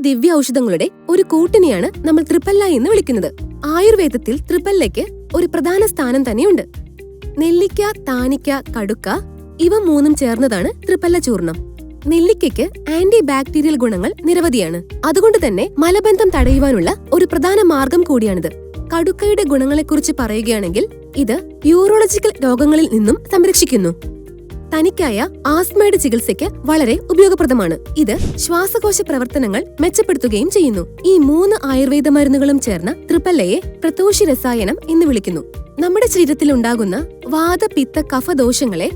ദിവ്യ ഔഷധങ്ങളുടെ ഒരു കൂട്ടിനെയാണ് നമ്മൾ ത്രിപ്പല്ല എന്ന് വിളിക്കുന്നത്. ആയുർവേദത്തിൽ ത്രിപ്പല്ലയ്ക്ക് ഒരു പ്രധാന സ്ഥാനം തന്നെയുണ്ട്. നെല്ലിക്ക താനിക്ക കടുക്ക ഇവ മൂന്നും ചേർന്നതാണ് ത്രിപ്പല്ല ചൂർണം നെല്ലിക്കയ്ക്ക് ആന്റി ബാക്ടീരിയൽ ഗുണങ്ങൾ നിരവധിയാണ്. അതുകൊണ്ട് തന്നെ മലബന്ധം തടയുവാനുള്ള ഒരു പ്രധാന മാർഗം കൂടിയാണിത്. കടുക്കയുടെ ഗുണങ്ങളെക്കുറിച്ച് പറയുകയാണെങ്കിൽ ഇത് യൂറോളജിക്കൽ രോഗങ്ങളിൽ നിന്നും സംരക്ഷിക്കുന്നു. തനിക്കായ ആസ്മയുടെ ചികിത്സയ്ക്ക് വളരെ ഉപയോഗപ്രദമാണ്. ഇത് ശ്വാസകോശ പ്രവർത്തനങ്ങൾ മെച്ചപ്പെടുത്തുകയും ചെയ്യുന്നു. ഈ മൂന്ന് ആയുർവേദ മരുന്നുകളും ചേർന്ന ത്രിപ്പല്ലയെ പ്രതോഷി രസായനം എന്ന് വിളിക്കുന്നു. നമ്മുടെ ശരീരത്തിൽ ഉണ്ടാകുന്ന വാത പിത്ത കഫ ദോഷങ്ങളെ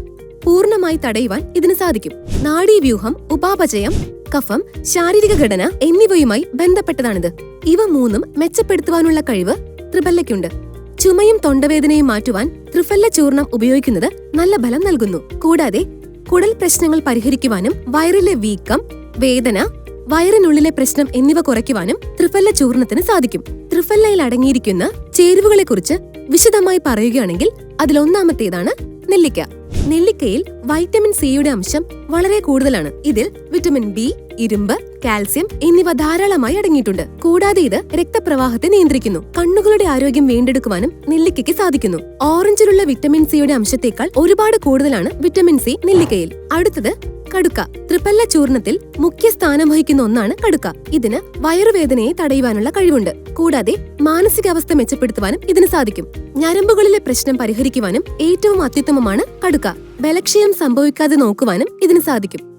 പൂർണമായി തടയുവാൻ ഇതിന് സാധിക്കും. നാഡീവ്യൂഹം ഉപാപചയം കഫം ശാരീരിക ഘടന എന്നിവയുമായി ബന്ധപ്പെട്ടതാണിത്. ഇവ മൂന്നും മെച്ചപ്പെടുത്തുവാനുള്ള കഴിവ് ത്രിപല്ലയ്ക്കുണ്ട്. ചുമയും തൊണ്ടവേദനയും മാറ്റുവാൻ ത്രിഫല്ല ചൂർണം ഉപയോഗിക്കുന്നത് നല്ല ഫലം നൽകുന്നു. കൂടാതെ കുടൽ പ്രശ്നങ്ങൾ പരിഹരിക്കുവാനും വയറിലെ വീക്കം വേദന വയറിനുള്ളിലെ പ്രശ്നം എന്നിവ കുറയ്ക്കുവാനും ത്രിഫല്ല ചൂർണത്തിന് സാധിക്കും. ത്രിഫല്ലയിൽ അടങ്ങിയിരിക്കുന്ന ചേരുവകളെക്കുറിച്ച് വിശദമായി പറയുകയാണെങ്കിൽ അതിലൊന്നാമത്തേതാണ് നെല്ലിക്ക. നെല്ലിക്കയിൽ വൈറ്റമിൻ സിയുടെ അംശം വളരെ കൂടുതലാണ്. ഇതിൽ വിറ്റമിൻ ബി ഇരുമ്പ് കാൽസ്യം എന്നിവ ധാരാളമായി അടങ്ങിയിട്ടുണ്ട്. കൂടാതെ ഇത് രക്തപ്രവാഹത്തെ നിയന്ത്രിക്കുന്നു. കണ്ണുകളുടെ ആരോഗ്യം വീണ്ടെടുക്കുവാനും നെല്ലിക്കയ്ക്ക് സാധിക്കുന്നു. ഓറഞ്ചിലുള്ള വിറ്റമിൻ സിയുടെ അംശത്തേക്കാൾ ഒരുപാട് കൂടുതലാണ് വിറ്റമിൻ സി നെല്ലിക്കയിൽ. അടുത്തത് കടുക്ക. ത്രിപ്പല്ല ചൂർണത്തിൽ മുഖ്യ സ്ഥാനം വഹിക്കുന്ന ഒന്നാണ് കടുക്ക. ഇതിന് വയറുവേദനയെ തടയുവാനുള്ള കഴിവുണ്ട്. കൂടാതെ മാനസികാവസ്ഥ മെച്ചപ്പെടുത്തുവാനും ഇതിന് സാധിക്കും. ഞരമ്പുകളിലെ പ്രശ്നം പരിഹരിക്കുവാനും ഏറ്റവും അത്യുത്തമമാണ് കടുക്ക. ബലക്ഷയം സംഭവിക്കാതെ നോക്കുവാനും ഇതിന് സാധിക്കും.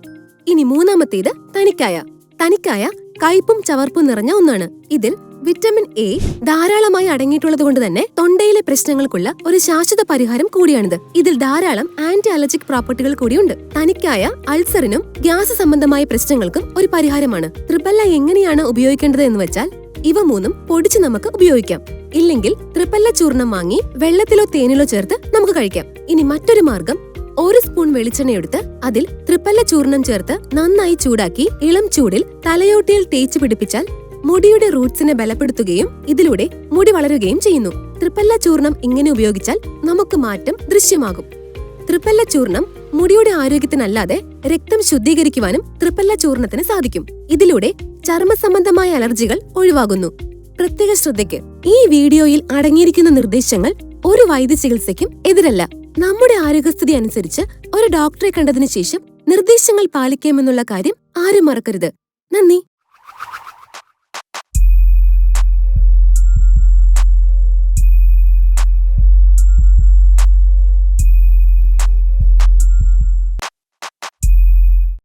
ഇനി മൂന്നാമത്തേത് തനിക്കായ. തനിക്കായ കയ്പും ചവർപ്പും നിറഞ്ഞ ഒന്നാണ്. ഇതിൽ വിറ്റമിൻ എ ധാരാളമായി അടങ്ങിയിട്ടുള്ളത് കൊണ്ട് തന്നെ തൊണ്ടയിലെ പ്രശ്നങ്ങൾക്കുള്ള ഒരു ശാശ്വത പരിഹാരം കൂടിയാണിത്. ഇതിൽ ധാരാളം ആന്റി അലർജിക് പ്രോപ്പർട്ടികൾ കൂടിയുണ്ട്. തനിക്കായ അൾസറിനും ഗ്യാസ് സംബന്ധമായ പ്രശ്നങ്ങൾക്കും ഒരു പരിഹാരമാണ്. ത്രിപ്പല്ല എങ്ങനെയാണ് ഉപയോഗിക്കേണ്ടത് എന്ന് വെച്ചാൽ ഇവ മൂന്നും പൊടിച്ച് നമുക്ക് ഉപയോഗിക്കാം. ഇല്ലെങ്കിൽ ത്രിപ്പല്ല ചൂർണം വാങ്ങി വെള്ളത്തിലോ തേനിലോ ചേർത്ത് നമുക്ക് കഴിക്കാം. ഇനി മറ്റൊരു മാർഗം ഒരു സ്പൂൺ വെളിച്ചെണ്ണ എടുത്ത് അതിൽ ത്രിപ്പല്ല ചൂർണം ചേർത്ത് നന്നായി ചൂടാക്കി ഇളം ചൂടിൽ തലയോട്ടിയിൽ തേച്ചു പിടിപ്പിച്ചാൽ മുടിയുടെ റൂട്ട്സിനെ ബലപ്പെടുത്തുകയും ഇതിലൂടെ മുടി വളരുകയും ചെയ്യുന്നു. ത്രിപ്പല്ല ചൂർണം ഇങ്ങനെ ഉപയോഗിച്ചാൽ നമുക്ക് മാറ്റം ദൃശ്യമാകും. ത്രിപ്പല്ല ചൂർണം മുടിയുടെ ആരോഗ്യത്തിനല്ലാതെ രക്തം ശുദ്ധീകരിക്കുവാനും ത്രിപ്പല്ല ചൂർണത്തിന് സാധിക്കും. ഇതിലൂടെ ചർമ്മ സംബന്ധമായ അലർജികൾ ഒഴിവാകുന്നു. പ്രത്യേക ശ്രദ്ധയ്ക്ക് ഈ വീഡിയോയിൽ അടങ്ങിയിരിക്കുന്ന നിർദ്ദേശങ്ങൾ ഒരു വൈദ്യ ചികിത്സയ്ക്കും എതിരല്ല. നമ്മുടെ ആരോഗ്യസ്ഥിതി അനുസരിച്ച് ഒരു ഡോക്ടറെ കണ്ടതിനു ശേഷം നിർദ്ദേശങ്ങൾ പാലിക്കാമെന്നുള്ള കാര്യം ആരും മറക്കരുത്. നന്ദി.